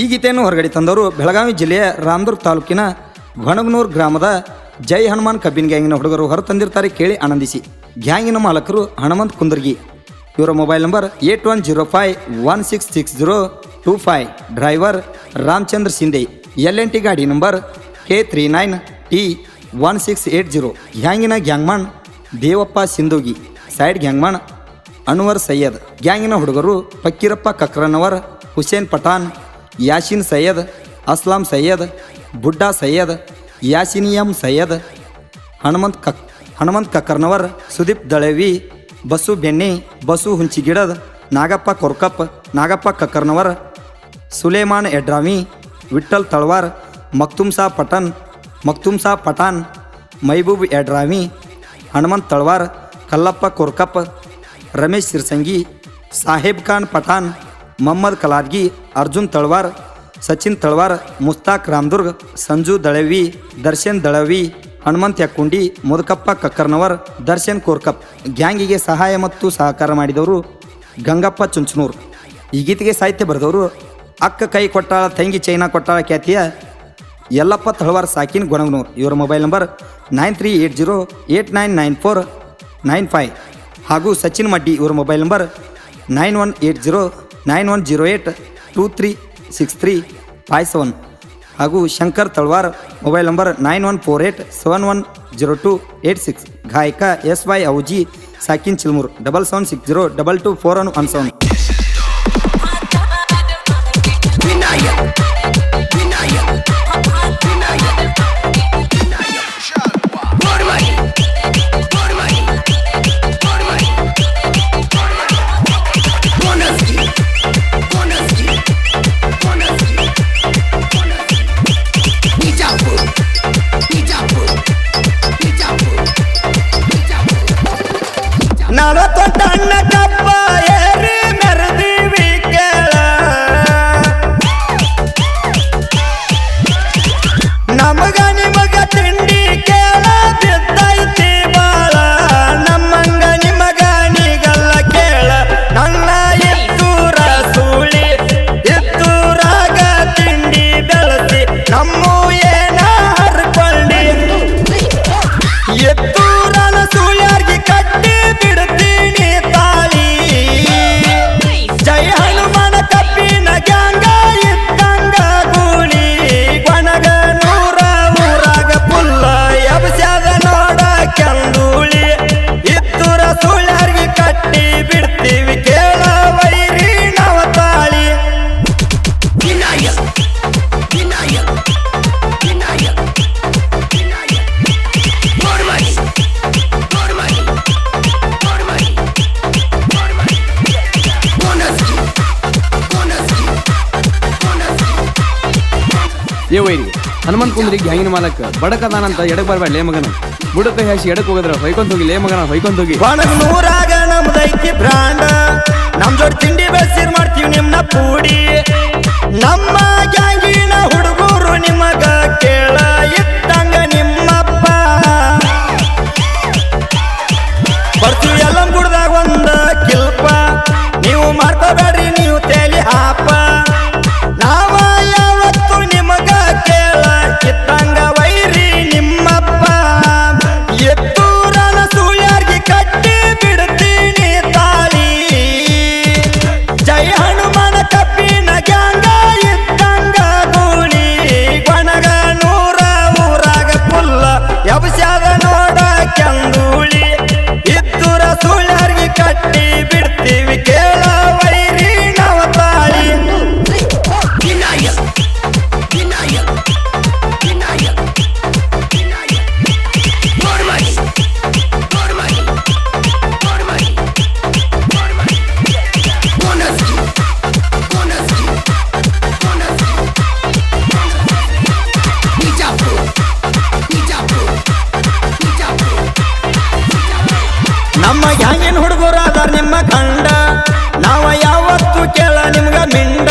ಈ ಗೀತೆಯನ್ನು ಹೊರಗಡೆ ತಂದವರು ಬೆಳಗಾವಿ ಜಿಲ್ಲೆಯ ರಾಮದುರ್ಗ ತಾಲೂಕಿನ ಘಣಗನೂರ್ ಗ್ರಾಮದ ಜೈ ಹನುಮಾನ್ ಕಬ್ಬಿನ ಗ್ಯಾಂಗಿನ ಹುಡುಗರು ಹೊರ ತಂದಿರ್ತಾರೆ ಕೇಳಿ ಆನಂದಿಸಿ. ಗ್ಯಾಂಗಿನ ಮಾಲಕರು ಹನುಮಂತ್ ಕುಂದರ್ಗಿ. ಇವರ mobile number eight one zero five one six six zero two five. Driver Ramachandra Shinde. L N T ಗಾಡಿ number K three nine T one six eight zero. ಗ್ಯಾಂಗಿನ gangman Devappa Sindhogi. Side gangman Anwar Syed, ಗ್ಯಾಂಗಿನ ಹುಡುಗರು ಫಕ್ಕೀರಪ್ಪ ಕಕ್ರನವರ್, ಹುಸೇನ್ ಪಠಾನ್ ಯಾಸಿನ್ ಸೈಯದ್, ಅಸ್ಲಾಂ ಸೈಯದ್, ಬುಡ್ಡಾ ಸೈಯದ್, ಯಾಸಿನಿಯಂ ಸೈಯದ್ ಹನುಮಂತ್ ಕಕ್ ಹನುಮಂತ್ ಕಕ್ಕರ್ನವರ್ ಸುದೀಪ್ ದಳವಿ, ಬಸು ಬೆನ್ನಿ, ಬಸು ಹುಂಚಿಗಿಡದ್, ನಾಗಪ್ಪ ಕೊರ್ಕಪ್, ನಾಗಪ್ಪ ಕಕ್ಕರ್ನವರ್ ಸುಲೇಮಾನ್ ಎಡ್ರಾಮಿ ವಿಠಲ್ ತಳ್ವಾರ್ ಮಕ್ತುಮ್ಸಾ ಪಠನ್ ಮಕ್ತುಮ್ಸಾ ಪಠಾನ್, ಮೈಬೂಬ್ ಎಡ್ರಾಮಿ ಹನುಮಂತ್ ತಳ್ವಾರ್, ಕಲ್ಲಪ್ಪ ಕೊರ್ಕಪ್ ರಮೇಶ್ ಸಿರ್ಸಂಗಿ, ಸಾಹೇಬ್ ಖಾನ್ ಪಠಾನ್ ಮೊಹಮ್ಮದ್ ಕಲಾದ್ಗಿ, ಅರ್ಜುನ್ ತಳ್ವಾರ್, ಸಚಿನ್ ತಳ್ವಾರ್, ಮುಸ್ತಾಕ್ ರಾಮದುರ್ಗ್, ಸಂಜು ದಳವಿ, ದರ್ಶನ್ ದಳವಿ, ಹನುಮಂತ್ ಯಾಕುಂಡಿ, ಮುದಕಪ್ಪ ಕಕ್ಕರ್ನವರ್, ದರ್ಶನ್ ಕೋರ್ಕಪ್. ಗ್ಯಾಂಗಿಗೆ ಸಹಾಯ ಮತ್ತು ಸಹಕಾರ ಮಾಡಿದವರು ಗಂಗಪ್ಪ ಚುಂಚನೂರ್. ಈ ಗೀತೆಗೆ ಸಾಹಿತ್ಯ ಬರೆದವರು ಅಕ್ಕ ಕೈ ಕೊಟ್ಟಾಳ, ತಂಗಿ ಚೈನಾ ಕೊಟ್ಟಾಳ ಖ್ಯಾತಿಯ ಯಲ್ಲಪ್ಪ ತಳವಾರ್ ಸಾಕಿನ್ ಗೊಣಗನೂರ್. ಇವರ mobile number nine three eight zero eight nine nine four nine five. ಹಾಗೂ ಸಚಿನ್ ಮಡ್ಡಿ ಇವರ mobile number nine one eight zero nine one zero eight two three six three five seven ಹಾಗೂ Shankar Talwar mobile number nine one four eight seven one zero two eight six ಗಾಯಕ S Y ಔಜಿ ಸಾಕಿನ್ Chilmur double seven six zero double two four one one seven ಏ, ವೈರಿ, ಹನುಮಂತ್ ಕುಂದ್ರಿ ಗ್ಯಾಂಗಿನ ಮಾಲಕ್ ಬಡಕದಾನಂತ ಎಡಕ್ ಬರ್ಬೇಡ ಲೇ ಮಗನ. ಬುಡಕ ಹಾಸಿ ಎಡಕ್ ಹೋಗದ್ರ ಹೊಯ್ಕೊಂತ ಹೋಗಿ, ಲೇ ಮಗನ, ಹೊಯ್ಕೊಂತ ಹೋಗಿ. ಒಣಗ ನೂರಾಗ ನಮ್ದೈತಿ ಬ್ರಾಂಡ ನಮ್ ಜೋಡಿ ತಿಂಡಿ ಬೆಸಿರ್ ಮಾಡ್ತೀವಿ ನಿಮ್ನ ಪೂಡಿ. ನಮ್ಮ ಗ್ಯಾಂಗಿನ ಹುಡುಗರು ನಿಮಗ ಕೇಳ ನಿಮ್ಮ ಕಂಡ ನಾವ ಯಾವತ್ತು ಕೇಳ ನಿಮ್ಗ ಮಿಂಡ.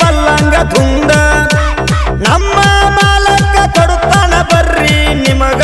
ಪಲ್ಲಂಗ ತುಂಡ. ನಮ್ಮ ಮಾಲಕ್ಕ ಕೊಡುತ್ತಾನ ಬರ್ರಿ ನಿಮಗ.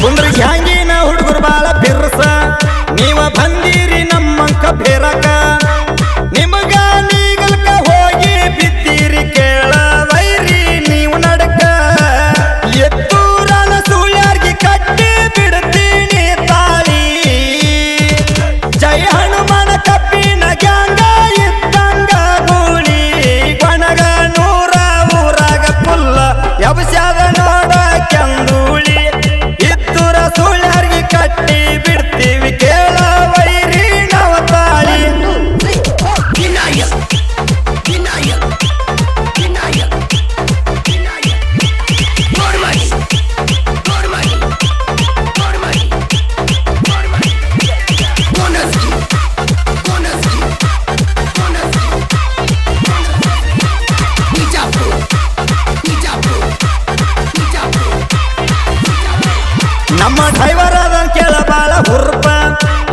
ಕುಂದ್ರಿ ಹ್ಯಾಂಗಿನ ಹುಡುಗರು ಬಾಳ ಬಿರ್ಸ. ನೀವ ಬಂದೀರಿ ನಮ್ಮಂಕ ಬೇರಕ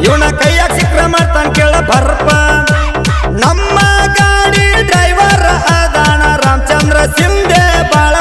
ಇವನ ಕೈಯಾಗ ಸಿಕ್ರ ಮಾಡ್ತಾನ ಕೇಳ ಬರ್ಪ ನಮ್ಮ ಗಾಡಿ ಡ್ರೈವರ್ ಅದಾನ ರಾಮಚಂದ್ರ ಸಿಂಧೆ ಬಾಳ